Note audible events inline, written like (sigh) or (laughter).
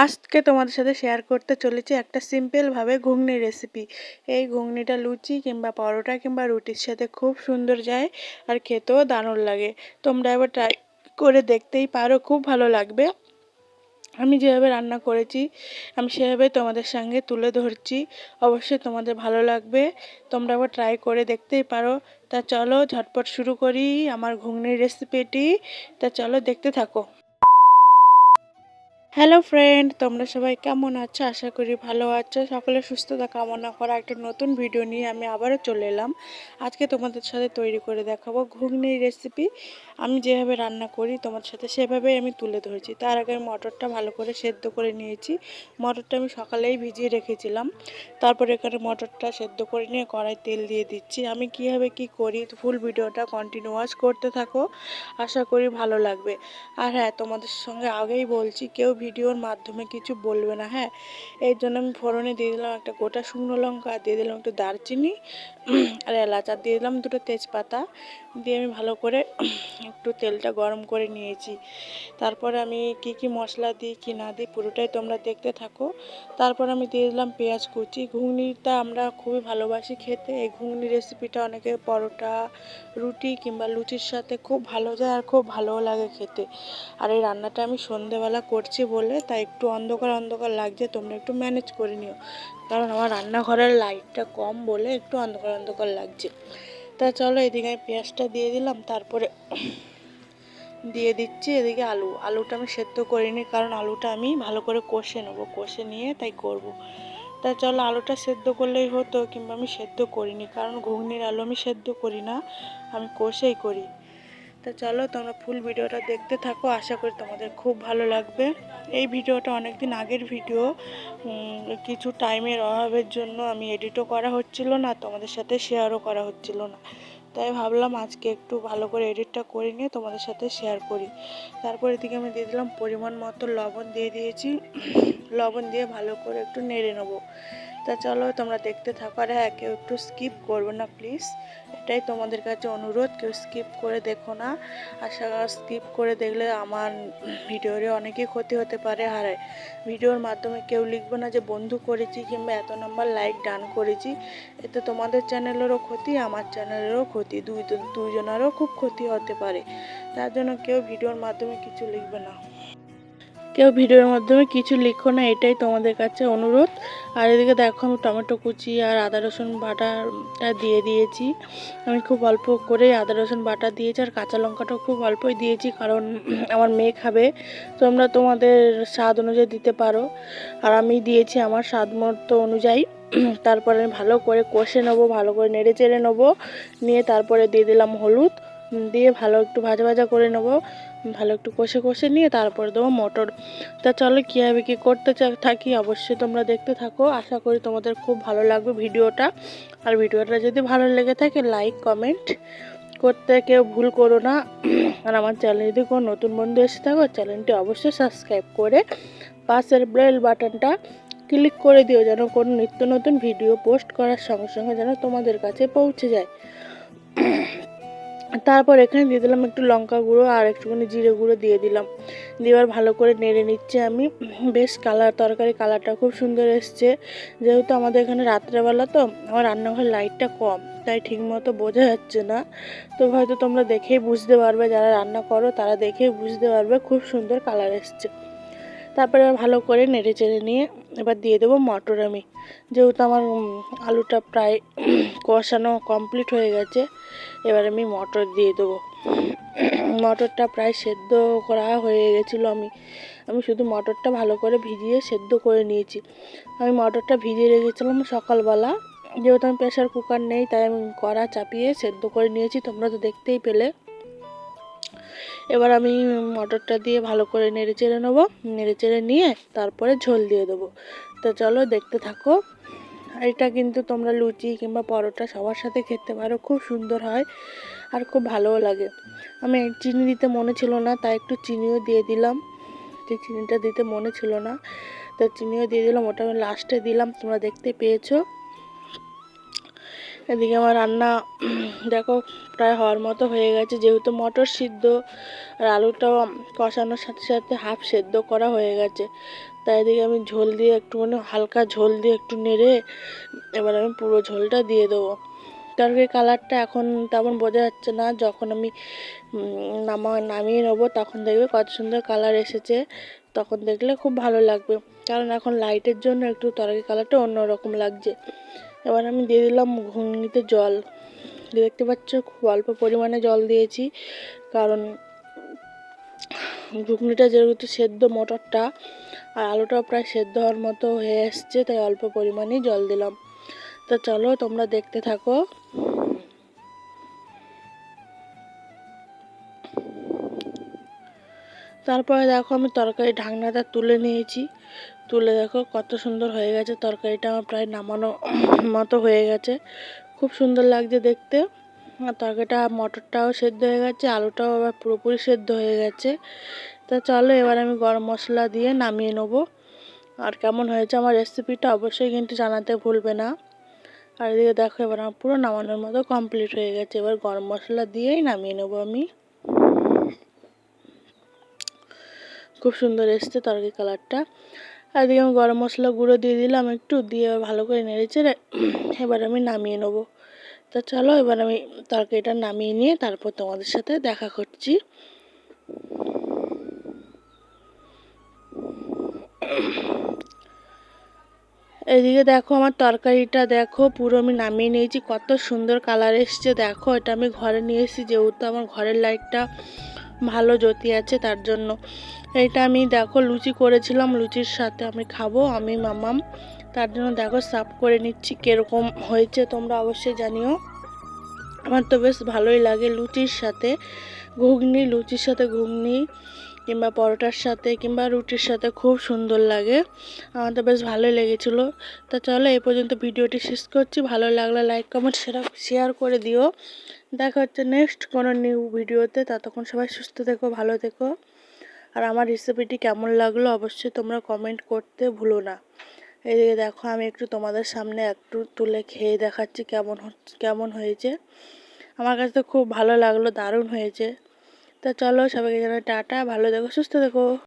আজকে তোমাদের সাথে শেয়ার করতে চলেছি একটা সিম্পলভাবে ঘুগনি রেসিপি এই ঘুগনিটা লুচি কিংবা পরোটা কিংবা রুটির সাথে খুব সুন্দর যায় আর খেতেও দারুণ লাগে। তোমরা এবার ট্রাই করে দেখতেই পারো, খুব ভালো লাগবে। আমি যেভাবে রান্না করেছি, আমি সেভাবে তোমাদের সঙ্গে তুলে ধরছি। অবশ্যই তোমাদের ভালো লাগবে। তোমরা আবার ট্রাই করে দেখতেই পারো। তা চলো ঝটপট শুরু করি আমার ঘুগনির রেসিপিটি তা চলো দেখতে থাকো। হ্যালো ফ্রেন্ড তোমরা সবাই কেমন আছো? আশা করি ভালো আছো। সকলে সুস্থতা কামনা করা একটা নতুন ভিডিও নিয়ে আমি আবারও চলে এলাম। আজকে তোমাদের সাথে তৈরি করে দেখাবো ঘুগনির রেসিপি আমি যেভাবে রান্না করি তোমার সাথে সেভাবেই আমি তুলে ধরেছি। তার আগে আমি মটরটা ভালো করে সেদ্ধ করে নিয়েছি। মটরটা আমি সকালেই ভিজিয়ে রেখেছিলাম। তারপর এখানে মটরটা সেদ্ধ করে নিয়ে কড়াই তেল দিয়ে দিচ্ছি। আমি কীভাবে কি করি ফুল ভিডিওটা কন্টিনিউয়াস করতে থাকো। আশা করি ভালো লাগবে। আর হ্যাঁ তোমাদের সঙ্গে আগেই বলছি, কেউ ভিডিওর মাধ্যমে কিছু বলবে না হ্যাঁ? এই জন্য আমি ফোড়নে দিয়ে দিলাম একটা গোটা শুকনো লঙ্কা, দিয়ে দিলাম একটু দারচিনি, আর এলাচ, আর দিয়ে দিলাম দুটো তেজপাতা, দিয়ে আমি ভালো করে একটু তেলটা গরম করে নিয়েছি। তারপরে আমি কি কি মশলা দিই, কি না দিই, পুরোটাই তোমরা দেখতে থাকো। তারপর আমি দিয়ে দিলাম পেঁয়াজ কুচি, ঘুগনিটা আমরা খুবই ভালোবাসি খেতে। এই ঘুগনি রেসিপিটা অনেকে পরোটা, রুটি কিংবা লুচির সাথে খুব ভালো যায় আর খুব ভালোও লাগে খেতে। আর এই রান্নাটা আমি সন্ধেবেলা করছি বলে, তাই একটু অন্ধকার অন্ধকার লাগছে, তোমরা একটু ম্যানেজ করে নিও। কারণ আমার রান্নাঘরের লাইটটা কম বলে একটু অন্ধকার অন্ধকার লাগছে। তা চলো এদিকে আমি পেঁয়াজটা দিয়ে দিলাম, তারপরে দিয়ে দিচ্ছি এদিকে আলু। আলুটা আমি সেদ্ধ করিনি, কারণ আলুটা আমি ভালো করে কষে নেব, কষে নিয়ে তাই করব। তা চলো আলুটা সেদ্ধ করলেই হতো, কিংবা আমি সেদ্ধ করিনি, কারণ ঘুগনির আলু আমি সেদ্ধ করি না, আমি কষেই করি। তা চলো তোমরা ফুল ভিডিওটা দেখতে থাকো, আশা করি তোমাদের খুব ভালো লাগবে। এই ভিডিওটা অনেক দিন আগের ভিডিও কিছু টাইমের অভাবের জন্য আমি এডিটও করা হচ্ছিল না, তোমাদের সাথে শেয়ারও করা হচ্ছিল না। তাই ভাবলাম আজকে একটু ভালো করে এডিটটা করে নিয়ে তোমাদের সাথে শেয়ার করি। তারপর এদিকে আমি দিয়ে দিলাম পরিমাণ মতো লবণ দিয়ে দিয়েছি। লবণ দিয়ে ভালো করে একটু নেড়ে নেব। তা চলো তোমরা দেখতে থাকো। আর হ্যাঁ কেউ একটু স্কিপ করবে না প্লিজ এটাই তোমাদের কাছে অনুরোধ, কেউ স্কিপ করে দেখো না। আশা স্কিপ করে দেখলে আমার ভিডিওরে অনেকই ক্ষতি হতে পারে। আর ভিডিওর মাধ্যমে কেউ লিখবে না যে বন্ধু করেছি কিংবা এত নম্বর লাইক ডান করেছি। এতে তোমাদের চ্যানেলেরও ক্ষতি, আমার চ্যানেলেরও ক্ষতি, দুই দুজনেরও খুব ক্ষতি হতে পারে। তার জন্য কেউ ভিডিওর মাধ্যমে কিছু লিখবে না। কেউ ভিডিওর মাধ্যমে কিছু লিখো না, এটাই তোমাদের কাছে অনুরোধ। আর এদিকে দেখো, আমি টমেটো কুচি আর আদা রসুন বাটাটা দিয়ে দিয়েছি। আমি খুব অল্প করে আদা রসুন বাটা দিয়েছি আর কাঁচা লঙ্কাটাও খুব অল্পই দিয়েছি, কারণ (clears throat) আমার মেয়ে খাবে। তোমরা তোমাদের স্বাদ অনুযায়ী দিতে পারো। আর আমি দিয়েছি আমার স্বাদ মতো অনুযায়ী। (clears throat) তারপরে আমি ভালো করে কষে নেব, ভালো করে নেড়ে চেড়ে নেব। নিয়ে তারপরে দিয়ে দিলাম হলুদ। দিয়ে ভালো একটু ভাজা ভাজা করে নেব। ভালো একটু কষে কষে নিয়ে তারপর দেবো মটর। তা চলো কীভাবে কী করতে থাকি অবশ্যই তোমরা দেখতে থাকো। আশা করি তোমাদের খুব ভালো লাগবে ভিডিওটা। আর ভিডিওটা যদি ভালো লেগে থাকে লাইক কমেন্ট করতে কেউ ভুল করো না। আর আমার চ্যানেল যদি কোনো নতুন বন্ধু এসে থাকো চ্যানেলটি অবশ্যই সাবস্ক্রাইব করে পাশের বেল বাটনটা ক্লিক করে দিও যেন কোনো নিত্য নতুন ভিডিও পোস্ট করার সঙ্গে সঙ্গে যেন তোমাদের কাছে পৌঁছে যায়। তারপর এখানে দিয়ে দিলাম একটু লঙ্কা গুঁড়ো আর একটুখানি জিরে গুঁড়ো দিয়ে দিলাম। দেওয়ার ভালো করে নেড়ে নিচ্ছে আমি। বেশ কালার তরকারি কালারটা খুব সুন্দর এসছে। যেহেতু আমাদের এখানে রাত্রেবেলা তো, আমার রান্নাঘরের লাইটটা কম, তাই ঠিকমতো বোঝা যাচ্ছে না। তো হয়তো তোমরা দেখেই বুঝতে পারবে, যারা রান্না করো তারা দেখেই বুঝতে পারবে খুব সুন্দর কালার এসছে। তারপরে ভালো করে নেড়ে চেড়ে নিয়ে এবার দিয়ে দেবো মটর আমি। যেহেতু আমার আলুটা প্রায় (clears throat) কষানো কমপ্লিট হয়ে গেছে, এবার আমি মটর দিয়ে দেবো। (clears throat) মটরটা প্রায় সেদ্ধ করা হয়ে গেছিল আমি। আমি শুধু মটরটা ভালো করে ভিজিয়ে সেদ্ধ করে নিয়েছি। আমি মটরটা ভিজিয়ে রেখেছিলাম সকালবেলা। যেহেতু আমি প্রেশার কুকার নেই, তাই আমি কড়া চাপিয়ে সেদ্ধ করে নিয়েছি, তোমরা তো দেখতেই পেলে। এবার আমি মটরটা দিয়ে ভালো করে নেড়ে চেড়ে নেব। নেড়ে চেড়ে নিয়ে তারপরে ঝোল দিয়ে দেবো। তো চলো দেখতে থাকো। এটা কিন্তু তোমরা লুচি কিংবা পরোটা সবার সাথে খেতে পারো, খুব সুন্দর হয় আর খুব ভালোও লাগে। আমি চিনি দিতে মনে ছিল না, তাই একটু চিনিও দিয়ে দিলাম। যে চিনিটা দিতে মনে ছিল না, তো চিনিও দিয়ে দিলাম, ওটা আমি লাস্টে দিলাম, তোমরা দেখতে পেয়েছ। এদিকে আমার রান্না, দেখো, প্রায় হওয়ার মতো হয়ে গেছে। যেহেতু মটর সিদ্ধ আর আলুটাও কষানোর সাথে সাথে হাফ সেদ্ধ করা হয়ে গেছে। তাই এদিকে আমি ঝোল দিয়ে একটুখানি, হালকা ঝোল দিয়ে একটু নেড়ে এবার আমি পুরো ঝোলটা দিয়ে দেবো। তরকারি কালারটা এখন তেমন বোঝা যাচ্ছে না। যখন আমি নামা, নামিয়ে নেব, তখন দেখবে কত সুন্দর কালার এসেছে। তখন দেখলে খুব ভালো লাগবে। কারণ এখন লাইটের জন্য একটু তরকারি কালারটা অন্যরকম লাগছে। এবার আমি দিয়ে দিলাম ঘুগনিতে জল। দেখতে পাচ্ছ খুব অল্প পরিমাণে জল দিয়েছি, কারণ ঘুগনিটা যেহেতু সেদ্ধ মটরটা, আর আলুটা প্রায় সেদ্ধ হওয়ার মতো হয়ে এসছে, তাই অল্প পরিমাণেই জল দিলাম। তো চলো তোমরা দেখতে থাকো। তারপরে দেখো আমি তরকারি ঢাকনাটা তুলে নিয়েছি। তুলে দেখো, কত সুন্দর হয়ে গেছে তরকারিটা, আমার প্রায় নামানো (clears throat) মতো হয়ে গেছে। খুব সুন্দর লাগছে দেখতে। আর তরকারিটা, মটরটাও সেদ্ধ হয়ে গেছে, আলুটাও আবার পুরোপুরি সেদ্ধ হয়ে গেছে। তা চলো, এবার আমি গরম মশলা দিয়ে নামিয়ে নেব। আর কেমন হয়েছে আমার রেসিপিটা অবশ্যই কিন্তু জানাতে ভুলবে না। আর এদিকে দেখো, এবার আমার পুরো নামানোর মতো কমপ্লিট হয়ে গেছে। এবার গরম মশলা দিয়েই নামিয়ে নেব আমি। খুব সুন্দর এসছে তরকারি কালারটা আর এদিকে আমি গরম মশলা গুঁড়ো দিয়ে দিলাম একটু, দিয়ে ভালো করে নেড়ে চেড়ে এবার আমি নামিয়ে নেব। তা চলো এবার আমি তরকারিটা নামিয়ে নিয়ে তারপর তোমাদের সাথে দেখা করছি। এদিকে দেখো আমার তরকারিটা দেখো, পুরো আমি নামিয়ে নিয়েছি, কত সুন্দর কালার এসছে। দেখো এটা আমি ঘরে নিয়ে এসেছি, যেহেতু আমার ঘরের লাইটটা ভালো জ্যোতি আছে তার জন্য। এটা আমি দেখো লুচি করেছিলাম, লুচির সাথে আমি খাব, আমি, মামাম। তার জন্য দেখো সাফ করে নিচ্ছি, কীরকম হয়েছে তোমরা অবশ্যই জানিও। আমার তো বেশ ভালোই লাগে লুচির সাথে ঘুগনি, লুচির সাথে ঘুগনি। কিংবা পরোটার সাথে কিংবা রুটির সাথে খুব সুন্দর লাগে। আমার তো বেশ ভালোই লেগেছিলো। তা চলো এই পর্যন্ত ভিডিওটি শেষ করছি। ভালো লাগলে লাইক কমেন্ট সেরা শেয়ার করে দিও। দেখা হচ্ছে নেক্সট কোনো নিউ ভিডিওতে। ততক্ষণ সবাই সুস্থ থেকো, ভালো থেকো। আর আমার রেসিপিটি কেমন লাগল অবশ্যই তোমরা কমেন্ট করতে ভুলো না। এদিকে দেখো, আমি একটু তোমাদের সামনে একটু তুলে খেয়ে দেখাচ্ছি কেমন কেমন হয়েছে। আমার কাছে তো খুব ভালো লাগল, দারুণ হয়েছে। তা চলো সবাইকে জানাই টাটা ভালো দেখো সুস্থ থেকো।